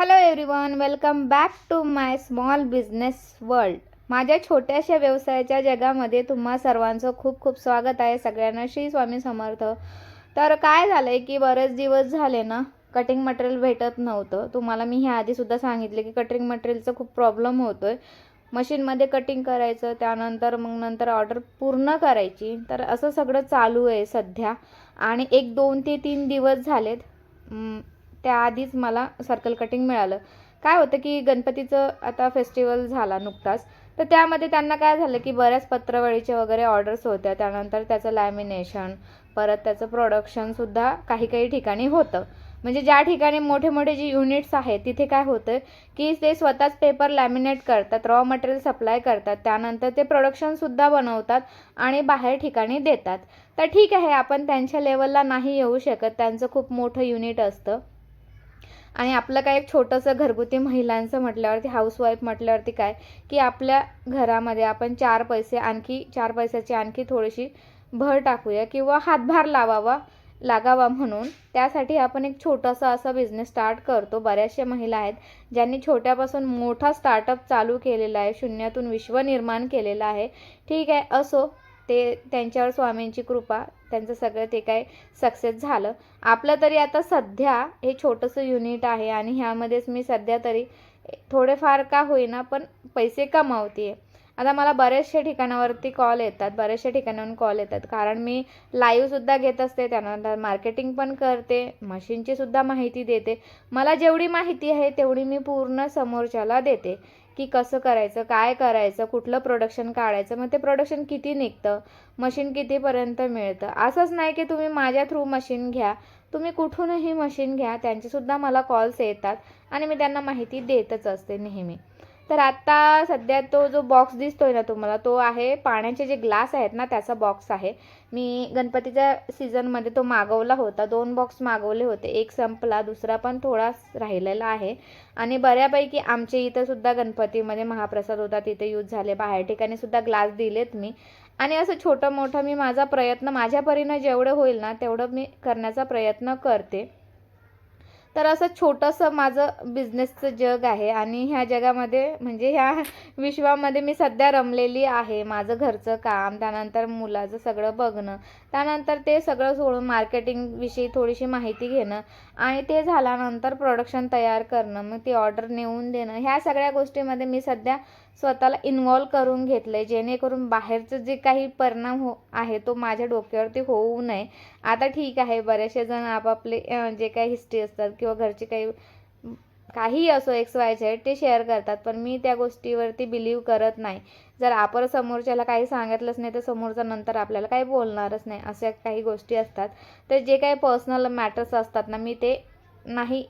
Hello everyone welcome back to my small business world माझ्या छोट्याशा व्यवसायाच्या जगामध्ये तुम्हा सर्वांचं खूप खूप स्वागत आहे. सगळ्यांना श्री स्वामी समर्थ. तर काय झालं आहे की बरेच दिवस झाले ना कटिंग मटेरियल भेटत नव्हतं. तुम्हाला मी ह्या आधीसुद्धा सांगितले की कटिंग मटेरियलचा खूप प्रॉब्लेम होतो आहे मशीनमध्ये कटिंग करायचं त्यानंतर मग नंतर ऑर्डर पूर्ण करायची. तर असं सगळं चालू आहे सध्या. आणि एक दोन ते तीन दिवस झालेत. त्याआधीच मला सर्कल कटिंग मिळालं. काय होतं की गणपतीचं आता फेस्टिवल झाला नुकताच तर त्यामध्ये त्यांना काय झालं की बऱ्याच पत्रवळीचे वगैरे ऑर्डर्स होत्या. त्यानंतर त्याचं लॅमिनेशन परत त्याचं प्रोडक्शनसुद्धा काही काही ठिकाणी होतं. म्हणजे ज्या ठिकाणी मोठे मोठे जे युनिट्स आहेत तिथे काय होतं की ते स्वतःच पेपर लॅमिनेट करतात रॉ मटेरियल सप्लाय करतात. त्यानंतर ते प्रोडक्शनसुद्धा बनवतात आणि बाहेर ठिकाणी देतात. तर ठीक आहे आपण त्यांच्या लेवलला नाही येऊ शकत. त्यांचं खूप मोठं युनिट असतं. आणि आपलं काय एक छोटंसं घरगुती महिलांचं म्हटल्यावरती हाऊसवाईफ म्हटल्यावरती काय की आपल्या घरामध्ये आपण चार पैसे आणखी चार पैशाची आणखी थोडीशी भर टाकूया किंवा हातभार लावावा लागावा म्हणून त्यासाठी आपण एक छोटासा असा बिझनेस स्टार्ट करतो. बऱ्याचशा महिला आहेत ज्यांनी छोट्यापासून मोठा स्टार्टअप चालू केलेला आहे शून्यातून विश्व निर्माण केलेलं आहे. ठीक आहे असो. ते त्यांच्यावर स्वामींची कृपा त्यांचं सगळं ते काय सक्सेस झालं. आपलं तरी आता सध्या हे छोटंसं युनिट आहे आणि ह्यामध्येच मी सध्या तरी थोडेफार का होईना पण पैसे कमावते आता मला बऱ्याचशा ठिकाणावरती कॉल येतात बऱ्याचशा ठिकाणाहून कॉल येतात. कारण मी लाईव्हसुद्धा घेत असते त्यानंतर मार्केटिंग पण करते मशीनची सुद्धा माहिती देते. मला जेवढी माहिती आहे तेवढी मी पूर्ण समोरच्याला देते. की कसं करायचं काय करायचं कुठलं प्रोडक्शन काढायचं मग ते प्रोडक्शन किती निघतं मशीन कितीपर्यंत मिळतं? असंच नाही की तुम्ही माझ्या थ्रू मशीन घ्या तुम्ही कुठूनही मशीन घ्या त्यांचेसुद्धा मला कॉल्स येतात आणि मी त्यांना माहिती देतच असते नेहमी. तर आत्ता सध्या तो जो बॉक्स दिसतोय ना तुम्हाला तो आहे पाण्याचे जे ग्लास आहेत ना त्याचा बॉक्स आहे. मी गणपतीच्या सीझनमध्ये तो मागवला होता. दोन बॉक्स मागवले होते. एक संपला दुसरा पण थोडा राहिलेला आहे. आणि बऱ्यापैकी आमच्या इथं सुद्धा गणपतीमध्ये महाप्रसाद होता. तिथे यूज झाले. बाहेर ठिकाणी सुद्धा ग्लास दिलेत मी. आणि असं छोटं मोठं मी माझा प्रयत्न माझ्या परीनं जेवढं होईल ना तेवढं मी करण्याचा प्रयत्न करते. तर असं छोटंसं माझं बिझनेसचं जग आहे आणि ह्या जगामध्ये म्हणजे ह्या विश्वामध्ये मी सध्या रमलेली आहे. माझं घरचं काम त्यानंतर मुलाचं सगळं बघणं त्यानंतर ते सगळं सोडून मार्केटिंगविषयी थोडीशी माहिती घेणं आणि ते झाल्यानंतर प्रोडक्शन तयार करणं मग ती ऑर्डर नेऊन देणं ह्या सगळ्या गोष्टीमध्ये मी सध्या स्वतःला इन्वॉल्व करून घेतलं आहे जेणेकरून बाहेरचं जे काही परिणाम हो आहे तो माझ्या डोक्यावरती होऊ नये. आता ठीक आहे बरेचसे जण आपापले जे काही हिस्ट्री असतात किंवा घरचे काही काहीही असो एक्स वाय झेड ते शेअर करतात. पण मी त्या गोष्टीवरती बिलीव करत नाही. जर आपण समोरच्याला काही सांगितलंच नाही तर समोरचा नंतर आपल्याला काही बोलणारच नाही. अशा काही गोष्टी असतात. तर जे काही पर्सनल मॅटर्स असतात ना मी ते नाही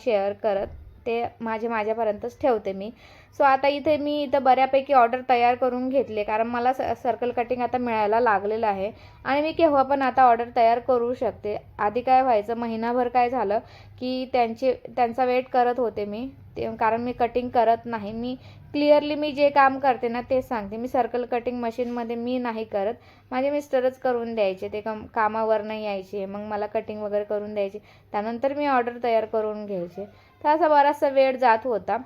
शेअर करत. ते माझे माझ्यापर्यंतच ठेवते मी. सो आता इथे मी इथं बऱ्यापैकी ऑर्डर तयार करून घेतले कारण मला स सर्कल कटिंग आता मिळायला लागलेलं आहे. आणि मी केव्हा पण आता ऑर्डर तयार करू शकते. आधी काय व्हायचं महिनाभर काय झालं की त्यांचे त्यांचा वेट करत होते मी. ते कारण मी कटिंग करत नाही. मी क्लिअरली मी जे काम करते ना तेच सांगते. मी सर्कल कटिंग मशीनमध्ये मी नाही करत. माझे मिस्टरच करून द्यायचे. ते कम कामावर नाही यायचे. मग मला कटिंग वगैरे करून द्यायचे. त्यानंतर मी ऑर्डर तयार करून घ्यायचे. तर असा बराचसा वेळ जात होता.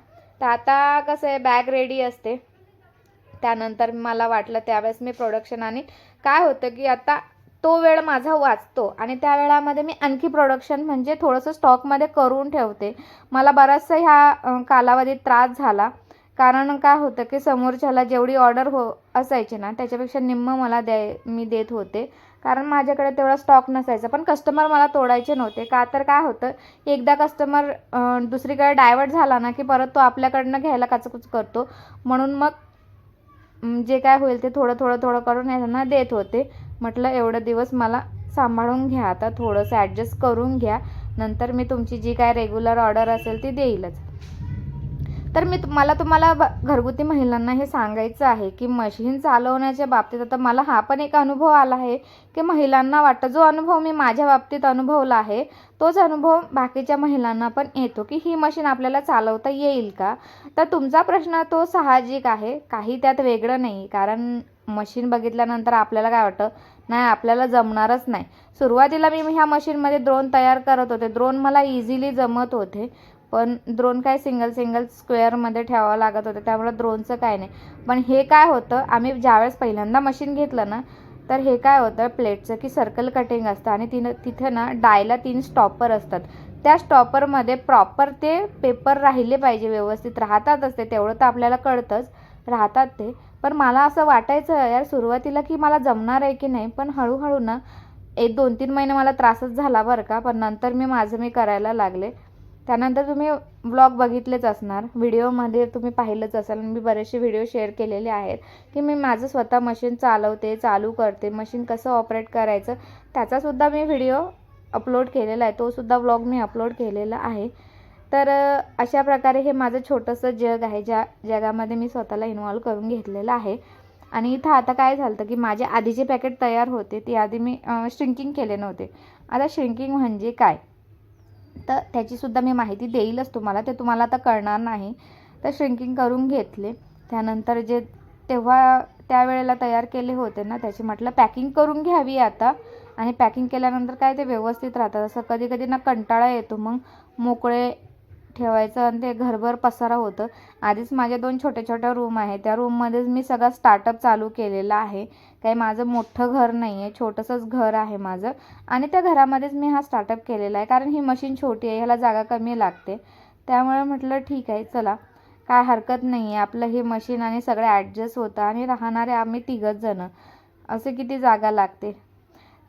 तर आता कसं आहे बॅग रेडी असते. त्यानंतर मला वाटलं त्यावेळेस मी प्रोडक्शन आणि काय होतं की आता तो वेळ माझा वाचतो आणि त्या वेळामध्ये मी आणखी प्रोडक्शन म्हणजे थोडंसं स्टॉकमध्ये करून ठेवते. मला बराचसा ह्या कालावधीत त्रास झाला. कारण काय होतं की समोरच्याला जेवढी ऑर्डर हो असायची ना त्याच्यापेक्षा निम्म मला द्याय मी देत होते. कारण माझ्याकडे तेवढा स्टॉक नसायचा. पण कस्टमर मला तोडायचे नव्हते. का तर काय होतं एकदा कस्टमर दुसरीकडे डायवर्ट झाला ना की परत तो आपल्याकडनं घ्यायला काचकूच करतो. म्हणून मग जे काय होईल ते थोडं थोडं थोडं करून या त्यांना देत होते. म्हटलं एवढं दिवस मला सांभाळून घ्या. आता थोडंसं ॲडजस्ट करून घ्या. नंतर मी तुमची जी काय रेग्युलर ऑर्डर असेल ती देईलच. तर मी मला तुम्हाला घरगुती महिलांना हे सांगायचं आहे की मशीन चालवण्याच्या बाबतीत आता मला हा पण एक अनुभव आला आहे की महिलांना वाटतं जो अनुभव मी माझ्या बाबतीत अनुभवला आहे तोच अनुभव बाकीच्या महिलांना पण येतो की ही मशीन आपल्याला चालवता येईल का? तर तुमचा प्रश्न तो साहजिक आहे काही त्यात वेगळं नाही. कारण मशीन बघितल्यानंतर आपल्याला काय वाटतं नाही आपल्याला जमणारच नाही. सुरुवातीला मी ह्या मशीनमध्ये द्रोण तयार करत होते. द्रोण मला इझिली जमत होते. पण द्रोण काय सिंगल सिंगल स्क्वेअरमध्ये ठेवावं लागत होतं. त्यामुळे द्रोणचं काय नाही. पण हे काय होतं आम्ही ज्यावेळेस पहिल्यांदा मशीन घेतलं ना तर हे काय होतं प्लेटचं की सर्कल कटिंग असतं आणि तिनं तिथे ना डायला तीन स्टॉपर असतात. त्या स्टॉपरमध्ये प्रॉपर ते पेपर राहिले पाहिजे व्यवस्थित राहतातच ते. तेवढं तर आपल्याला कळतंच राहतात ते. पण मला असं वाटायचं यार सुरुवातीला की मला जमणार आहे की नाही पण हळूहळू ना एक दोन तीन महिने मला त्रासच झाला बरं का पण नंतर मी माझं मी करायला लागले. त्यानंतर तुम्ही ब्लॉग बघितलेच असणार. व्हिडिओमध्ये तुम्ही पाहिलंच असाल. मी बरेचसे व्हिडिओ शेअर केलेले आहेत की मी माझं स्वतः मशीन चालवते चालू करते मशीन कसं ऑपरेट करायचं त्याचासुद्धा मी व्हिडिओ अपलोड केलेला आहे. तोसुद्धा व्लॉग मी अपलोड केलेला आहे. तर अशा प्रकारे हे माझं छोटंसं जग आहे ज्या जगामध्ये मी स्वतःला इन्वॉल्व करून घेतलेलं आहे. आणि इथं आता काय झालं की माझे आधीचे पॅकेट तयार होते. ती आधी मी श्रिंकिंग केले नव्हते. आता श्रिंकिंग म्हणजे काय? तर त्याचीसुद्धा मी माहिती देईलच तुम्हाला ते तुम्हाला आता कळणार नाही. तर श्रिंकिंग करून घेतले. त्यानंतर जे तेव्हा त्यावेळेला तयार केले होते ना त्याची म्हटलं पॅकिंग करून घ्यावी आता. आणि पॅकिंग केल्यानंतर काय ते व्यवस्थित राहतं असं कधी कधी ना कंटाळा येतो मग मोकळे ठेवायचं आणि ते घरभर पसारा होतं. आधीच माझ्या दोन छोट्या छोट्या रूम आहे त्या रूममध्येच मी सगळा स्टार्टअप चालू केलेला आहे. काही माझं मोठं घर नाही आहे छोटंसंच घर आहे माझं. आणि त्या घरामध्येच मी हा स्टार्टअप केलेला आहे कारण ही मशीन छोटी आहे ह्याला जागा कमी लागते. त्यामुळे म्हटलं ठीक आहे चला. काय हरकत नाही आहे आपलं हे मशीन आणि सगळं ॲडजस्ट होतं आणि राहणारे आम्ही तिघंच जणं. असे किती जागा लागते.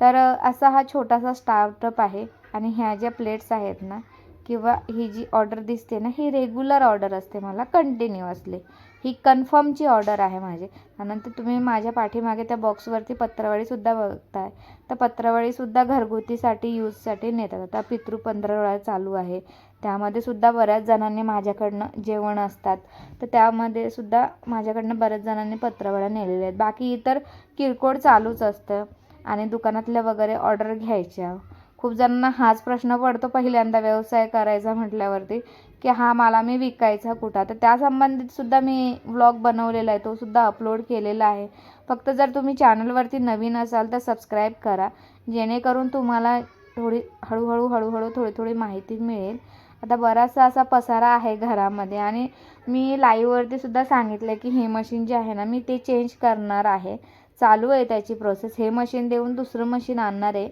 तर असा हा छोटासा स्टार्टअप आहे आणि ह्या ज्या प्लेट्स आहेत ना किंवा ही जी ऑर्डर दिसते ना ही रेग्युलर ऑर्डर असते मला कंटिन्युअसली ही कन्फर्मची ऑर्डर आहे माझी. त्यानंतर तुम्ही माझ्या पाठीमागे त्या बॉक्सवरती पत्रावळीसुद्धा बघताय. तर पत्रावळीसुद्धा घरगुतीसाठी यूजसाठी नेतात. आता पितृ पंधरवडा चालू आहे. त्यामध्ये सुद्धा बऱ्याच जणांनी माझ्याकडनं जेवण असतात. तर त्यामध्ये सुद्धा माझ्याकडनं बऱ्याच जणांनी पत्रावळ्या नेलेल्या आहेत. बाकी इतर किरकोळ चालूच असतं. आणि दुकानातल्या वगैरे ऑर्डर घ्यायच्या. खूप जणांना हाच प्रश्न पडतो पहिल्यांदा व्यवसाय करायचा म्हटल्यावरती. की हा मला मी विकायचा कुठं? तर त्या संबंधितसुद्धा मी व्लॉग बनवलेला आहे तो सुद्धा अपलोड केलेला आहे. फक्त जर तुम्ही चॅनलवरती नवीन असाल तर सबस्क्राईब करा. जेणेकरून तुम्हाला थोडी हळूहळू हळूहळू थोडी थोडी माहिती मिळेल. आता बराचसा असा पसारा आहे घरामध्ये आणि मी लाईव्हवरती सुद्धा सांगितलं की हे मशीन जे आहे ना मी ते चेंज करणार आहे. चालू आहे त्याची प्रोसेस हे मशीन देऊन दुसरं मशीन आणणार आहे.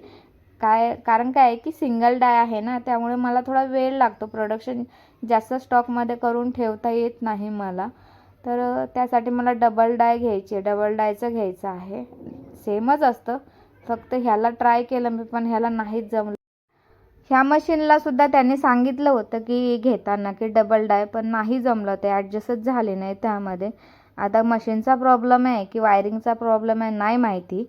काय कारण काय आहे की सिंगल डाय आहे ना त्यामुळे मला थोडा वेळ लागतो. प्रोडक्शन जास्त स्टॉकमध्ये करून ठेवता येत नाही मला. तर त्यासाठी मला डबल डाय घ्यायची आहे. डबल डायचं घ्यायचं आहे. सेमच असतं. फक्त ह्याला ट्राय केलं मी पण ह्याला नाहीच जमलं. ह्या मशीनला सुद्धा त्यांनी सांगितलं होतं की घेताना की डबल डाय पण नाही जमलं. ते ॲडजस्टच झाले नाही त्यामध्ये. आता मशीनचा प्रॉब्लेम आहे की वायरिंगचा प्रॉब्लेम आहे नाही माहिती.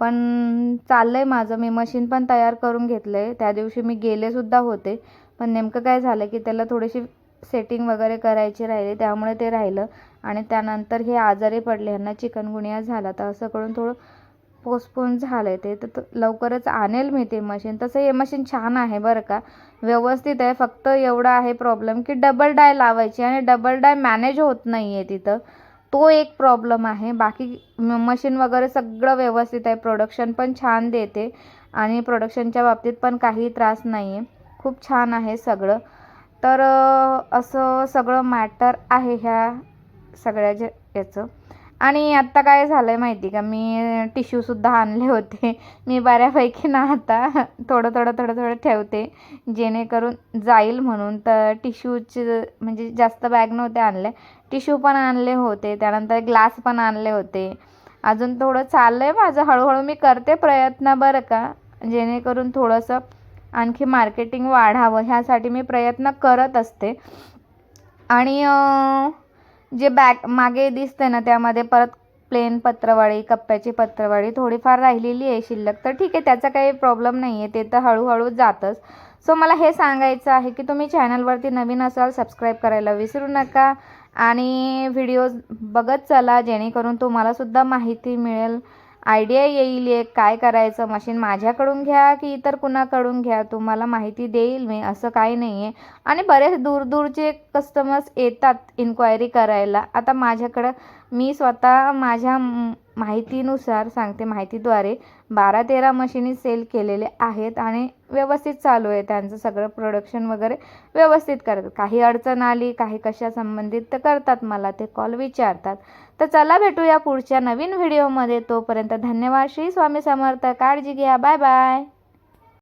पण चाललं आहे माझं. मी मशीन पण तयार करून घेतलं आहे त्या दिवशी मी गेलेसुद्धा होते. पण नेमकं काय झालं की त्याला थोडीशी सेटिंग वगैरे करायची राहिली त्यामुळे ते राहिलं. आणि त्यानंतर हे आजारी पडले ह्यांना चिकनगुनिया झाला. तर असं करून थोडं पोस्टपोन झालं आहे ते. तर लवकरच आणेल मी ते मशीन तसं हे मशीन छान आहे बरं का. व्यवस्थित आहे. फक्त एवढा आहे प्रॉब्लेम की डबल डाय लावायची आणि डबल डाय मॅनेज होत नाही आहे तिथं. तो एक प्रॉब्लेम आहे. बाकी मशीन वगैरे सगळं व्यवस्थित आहे. प्रोडक्शन पण छान देते. आणि प्रोडक्शनच्या बाबतीत पण काही त्रास नाही आहे खूप छान आहे सगळं. तर असं सगळं मॅटर आहे ह्या सगळ्या जे याचं. आणि आत्ता काय झालं आहे माहिती का? मी टिश्यूसुद्धा आणले होते. मी बऱ्यापैकी ना आता थोडं थोडं थोडं थोडं ठेवते. जेणेकरून जाईल म्हणून. तर टिश्यूचे म्हणजे जास्त बॅग नव्हते आणले. टिश्यू पण आणले होते. त्यानंतर ग्लास पण आणले होते. अजून थोडं चाललं आहे माझं. हळूहळू मी करते प्रयत्न बरं का? जेणेकरून थोडंसं आणखी मार्केटिंग वाढावं ह्यासाठी मी प्रयत्न करत असते. आणि जे बॅक मागे दिसते ना त्यामध्ये परत प्लेन पत्रवाळी कप्प्याची पत्रवाळी थोडीफार राहिलेली आहे शिल्लक. तर ठीक आहे त्याचा काही प्रॉब्लेम नाही आहे ते तर हळूहळू जातच. सो मला हे सांगायचं आहे की तुम्ही चॅनलवरती नवीन असाल सबस्क्राईब करायला विसरू नका. आणि व्हिडिओज बघत चला जेणेकरून तुम्हालासुद्धा माहिती मिळेल. आयडिया येईल एक काय करायचं? मशीन माझ्याकडून घ्या की इतर कुणाकडून घ्या? तुम्हाला माहिती देईल मी असं काही नाही आहे आणि बरेच दूरदूरचे कस्टमर्स येतात इन्क्वायरी करायला. आता माझ्याकडं मी स्वतः माझ्या माहितीनुसार सांगते माहितीद्वारे बारा तेरा मशिनी सेल केलेले आहेत आणि व्यवस्थित चालू आहे. त्यांचं सगळं प्रोडक्शन वगैरे व्यवस्थित करतात. काही अडचण आली काही कशा संबंधित तर करतात मला ते कॉल विचारतात. तर चला भेटूया पुढच्या नवीन व्हिडिओमध्ये तोपर्यंत धन्यवाद. श्री स्वामी समर्थ. काळजी घ्या. Bye bye